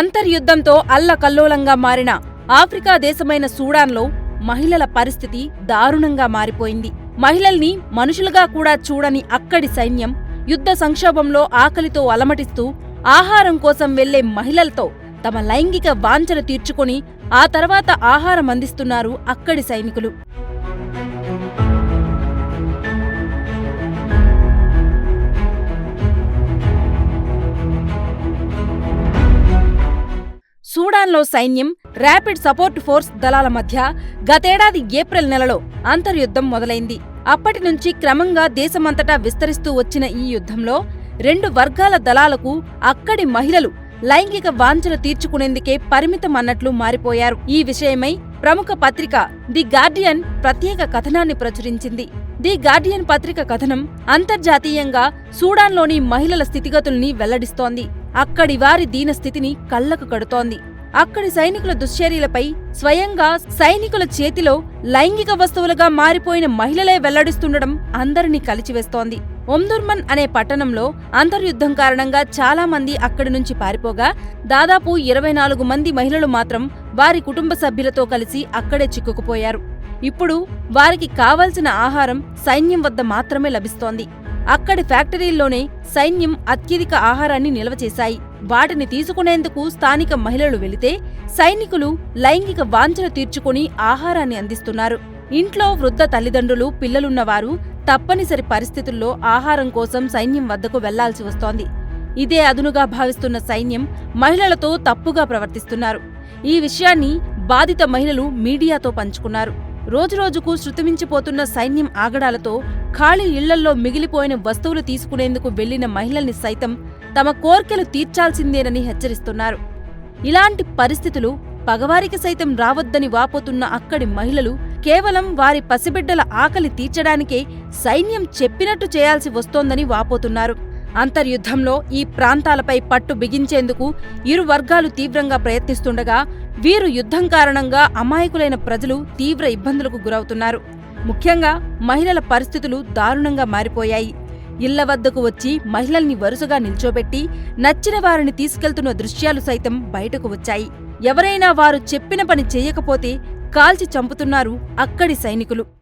అంతర్యుద్ధంతో అల్లకల్లోలంగా మారిన ఆఫ్రికా దేశమైన సూడాన్లో మహిళల పరిస్థితి దారుణంగా మారిపోయింది. మహిళల్ని మనుషులుగా కూడా చూడని అక్కడి సైన్యం యుద్ధ సంక్షోభంలో ఆకలితో అలమటిస్తూ ఆహారం కోసం వెళ్ళే మహిళలతో తమ లైంగిక వాంఛన తీర్చుకొని ఆ తర్వాత ఆహారం అందిస్తున్నారు అక్కడి సైనికులు. సూడాన్లో సైన్యం ర్యాపిడ్ సపోర్ట్ ఫోర్స్ దళాల మధ్య గతేడాది ఏప్రిల్ నెలలో అంతర్యుద్ధం మొదలైంది. అప్పటి నుంచి క్రమంగా దేశమంతటా విస్తరిస్తూ వచ్చిన ఈ యుద్ధంలో రెండు వర్గాల దళాలకు అక్కడి మహిళలు లైంగిక వాంఛలు తీర్చుకునేందుకే పరిమితమన్నట్లు మారిపోయారు. ఈ విషయమై ప్రముఖ పత్రిక ది గార్డియన్ ప్రత్యేక కథనాన్ని ప్రచురించింది. ది గార్డియన్ పత్రిక కథనం అంతర్జాతీయంగా సూడాన్లోని మహిళల స్థితిగతుల్ని వెల్లడిస్తోంది. అక్కడి వారి దీనస్థితిని కళ్ళకు కడుతోంది. అక్కడి సైనికుల దుశ్చర్యలపై స్వయంగా సైనికుల చేతిలో లైంగిక వస్తువులుగా మారిపోయిన మహిళలే వెల్లడిస్తుండడం అందరినీ కలిచివేస్తోంది. ఒమ్దుర్మన్ అనే పట్టణంలో అంతర్యుద్ధం కారణంగా చాలా మంది అక్కడి నుంచి పారిపోగా దాదాపు ఇరవై నాలుగు మంది మహిళలు మాత్రం వారి కుటుంబ సభ్యులతో కలిసి అక్కడే చిక్కుకుపోయారు. ఇప్పుడు వారికి కావలసిన ఆహారం సైన్యం వద్ద మాత్రమే లభిస్తోంది. అక్కడి ఫ్యాక్టరీల్లోనే సైన్యం అత్యధిక ఆహారాన్ని నిల్వ చేశాయి. వాటిని తీసుకునేందుకు స్థానిక మహిళలు వెళితే సైనికులు లైంగిక వాంఛను తీర్చుకుని ఆహారాన్ని అందిస్తున్నారు. ఇంట్లో వృద్ధ తల్లిదండ్రులు పిల్లలున్నవారు తప్పనిసరి పరిస్థితుల్లో ఆహారం కోసం సైన్యం వద్దకు వెళ్ళాల్సి వస్తోంది. ఇదే అదునుగా భావిస్తున్న సైన్యం మహిళలతో తప్పుగా ప్రవర్తిస్తున్నారు. ఈ విషయాన్ని బాధిత మహిళలు మీడియాతో పంచుకున్నారు. రోజురోజుకు శృతిమించిపోతున్న సైన్యం ఆగడాలతో ఖాళీ ఇళ్ళల్లో మిగిలిపోయిన వస్తువులు తీసుకునేందుకు వెళ్ళిన మహిళల్ని సైతం తమ కోర్కెలు తీర్చాల్సిందేనని హెచ్చరిస్తున్నారు. ఇలాంటి పరిస్థితులు పగవారికి సైతం రావద్దని వాపోతున్న అక్కడి మహిళలు కేవలం వారి పసిబిడ్డల ఆకలి తీర్చడానికే సైన్యం చెప్పినట్టు చేయాల్సి వస్తోందని వాపోతున్నారు. అంతర్యుద్ధంలో ఈ ప్రాంతాలపై పట్టు బిగించేందుకు ఇరు వర్గాలు తీవ్రంగా ప్రయత్నిస్తుండగా వీరు యుద్ధం కారణంగా అమాయకులైన ప్రజలు తీవ్ర ఇబ్బందులకు గురవుతున్నారు. ముఖ్యంగా మహిళల పరిస్థితులు దారుణంగా మారిపోయాయి. ఇళ్ళ వద్దకు వచ్చి మహిళల్ని వరుసగా నిల్చోబెట్టి నచ్చిన వారిని తీసుకెళ్తున్న దృశ్యాలు సైతం బయటకు వచ్చాయి. ఎవరైనా వారు చెప్పిన పని చేయకపోతే కాల్చి చంపుతున్నారు అక్కడి సైనికులు.